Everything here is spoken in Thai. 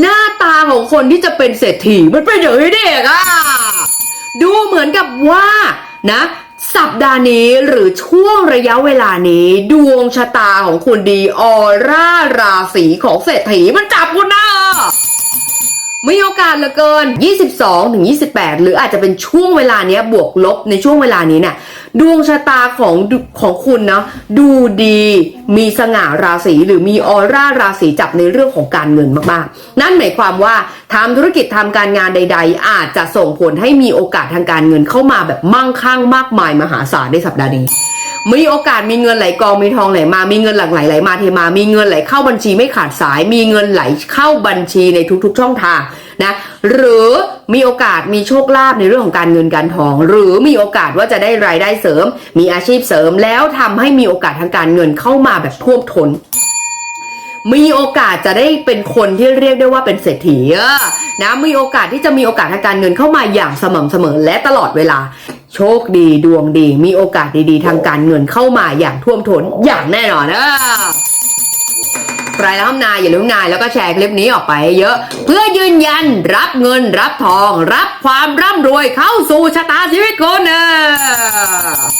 หน้าตาของคนที่จะเป็นเศรษฐีมันเป็นอย่างนี้เด็กอะดูเหมือนกับว่านะ สัปดาห์นี้หรือช่วงระยะเวลานี้ ดวงชะตาของคุณดีออร่าราศีของเศรษฐีมันจับคุณนะมีโอกาสเหลือเกิน 22ถึง28 หรืออาจจะเป็นช่วงเวลานี้บวกลบในช่วงเวลานี้เนี่ย ดวงชะตาของของคุณเนาะดูดีมีสง่าราศีหรือมีออร่าราศีจับในเรื่องของการเงินมากๆ นั่นหมายความว่าทำธุรกิจทำการงานใด ๆ อาจจะส่งผลให้มีโอกาสทางการเงินเข้ามาแบบมั่งคั่งมากมายมหาศาลในสัปดาห์นี้มีโอกาสมีเงินไหลกองมีทองไหลมา มีเงินหลั่งไหลไหลมาเทมา มีเงินไหลเข้าบัญชีไม่ขาดสาย มีเงินไหลเข้าบัญชีในทุกๆช่องทางนะหรือ มีโอกาสมีโชคลาภในเรื่องของการเงินการทอง หรือมีโอกาสว่าจะได้รายได้เสริม มีอาชีพเสริมแล้วทำให้มีโอกาสทางการเงินเข้ามาแบบท่วมท้นมีโอกาสจะได้เป็นคนที่เรียกได้ว่าเป็นเศรษฐีนะมีโอกาสที่จะมีโอกาสทางการเงินเข้ามาอย่างสม่ำเสมอและตลอดเวลา โชคดีดวงดี มีโอกาสดีๆ ทางการเงินเข้ามาอย่างท่วมท้นอย่างแน่นอนเอ อใครแล้วทำนายอย่าลืมนายแล้วก็แชร์คลิปนี้ออกไปเยอะ เพื่อยืนยันรับเงินรับทอง รับความร่ำรวยเข้าสู่ชะตาชีวิตคุณเออ